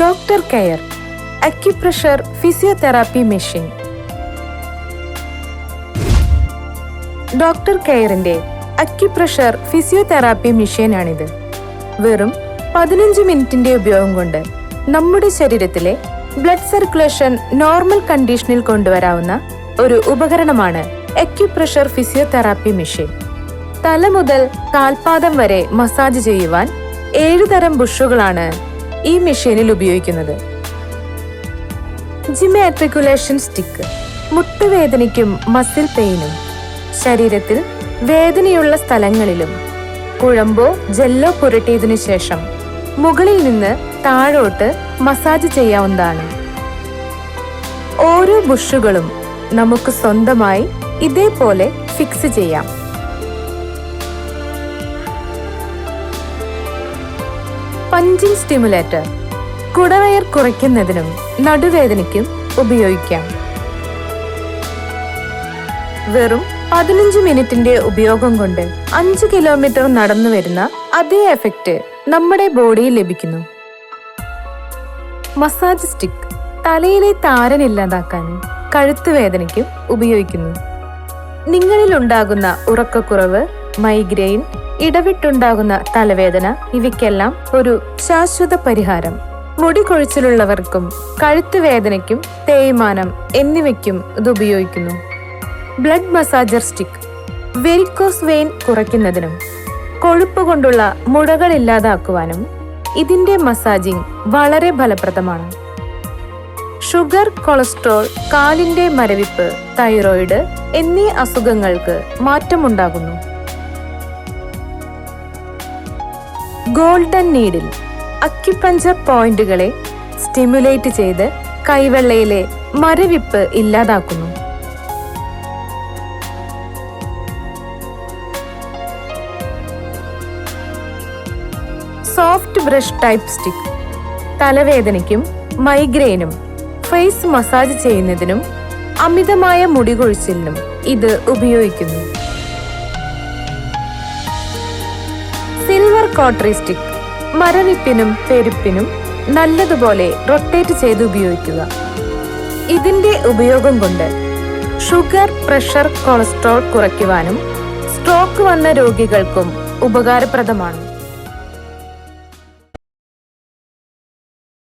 Doctor care acupressure physiotherapy machine. Doctor കെയറിന്റെ acupressure physiotherapy മെഷീനാണിത്. വെറും പതിനഞ്ച് മിനിറ്റിന്റെ ഉപയോഗം കൊണ്ട് നമ്മുടെ ശരീരത്തിലെ ബ്ലഡ് സർക്കുലേഷൻ നോർമൽ കണ്ടീഷനിൽ കൊണ്ടുവരാവുന്ന ഒരു ഉപകരണമാണ് അക്യുപ്രഷർ ഫിസിയോതെറാപ്പി മെഷീൻ. തല മുതൽ കാൽപാദം വരെ മസാജ് ചെയ്യുവാൻ ഏഴുതരം ബുഷുകളാണ് ഈ മെഷീനിൽ ഉപയോഗിക്കുന്നത്. ജിമാട്രിക്കുലേഷൻ സ്റ്റിക്ക് മുട്ടുവേദനയ്ക്കും മസിൽ പെയിനും ശരീരത്തിൽ വേദനയുള്ള സ്ഥലങ്ങളിലും കുഴമ്പോ ജെല്ലോ പുരട്ടിയതിനു ശേഷം മുകളിൽ നിന്ന് താഴോട്ട് മസാജ് ചെയ്യാവുന്നതാണ്. ഓരോ ബുഷുകളും നമുക്ക് സ്വന്തമായി ഇതേപോലെ ഫിക്സ് ചെയ്യാം. Punching stimulator. കുടവയർ കുറയ്ക്കുന്നതിനും നടുവേദനയ്ക്കും ഉപയോഗിക്കാം. വെറും പതിനഞ്ച് മിനിറ്റിന്റെ ഉപയോഗം കൊണ്ട് അഞ്ച് കിലോമീറ്റർ നടന്നു വരുന്ന അതേ എഫക്റ്റ് നമ്മുടെ ബോഡിയിൽ ലഭിക്കുന്നു. മസാജ് സ്റ്റിക്ക് തലയിലെ താരൻ ഇല്ലാതാക്കാനും കഴുത്ത് വേദനയ്ക്കും ഉപയോഗിക്കുന്നു. നിങ്ങളിൽ ഉണ്ടാകുന്ന ഉറക്കക്കുറവ് മൈഗ്രെയിൻ ഇടവിട്ടുണ്ടാകുന്ന തലവേദന ഇവയ്ക്കെല്ലാം ഒരു ശാശ്വത പരിഹാരം. മുടി കൊഴിച്ചിലുള്ളവർക്കും കഴുത്ത് വേദനയ്ക്കും തേയ്മാനം എന്നിവയ്ക്കും ഇത് ഉപയോഗിക്കുന്നു. Blood massager stick varicose vein കുറയ്ക്കുന്നതിനും കൊഴുപ്പ് കൊണ്ടുള്ള മുടകൾ ഇല്ലാതാക്കുവാനും ഇതിന്റെ മസാജിംഗ് വളരെ ഫലപ്രദമാണ്. ഷുഗർ കൊളസ്ട്രോൾ കാലിന്റെ മരവിപ്പ് തൈറോയിഡ് എന്നീ അസുഖങ്ങൾക്ക് മാറ്റമുണ്ടാകുന്നു. ഗോൾഡൻ നീഡിൽ അക്യുപഞ്ചർ പോയിന്റുകളെ സ്റ്റിമുലേറ്റ് ചെയ്ത് കൈവെള്ളയിലെ മരവിപ്പ് ഇല്ലാതാക്കുന്നു. സോഫ്റ്റ് ബ്രഷ് ടൈപ്പ് സ്റ്റിക്ക് തലവേദനയ്ക്കും മൈഗ്രെയിനും ഫേസ് മസാജ് ചെയ്യുന്നതിനും അമിതമായ മുടി കൊഴിച്ചിലിനും ഇത് ഉപയോഗിക്കുന്നു. കോട്ടറി സ്റ്റിക്ക് മരവിപ്പിനും പെരുപ്പിനും നല്ലതുപോലെ റൊട്ടേറ്റ് ചെയ്ത് ഉപയോഗിക്കുക. ഇതിന്റെ ഉപയോഗം കൊണ്ട് ഷുഗർ പ്രഷർ കൊളസ്ട്രോൾ കുറയ്ക്കുവാനും സ്ട്രോക്ക് വന്ന രോഗികൾക്കും ഉപകാരപ്രദമാണ്.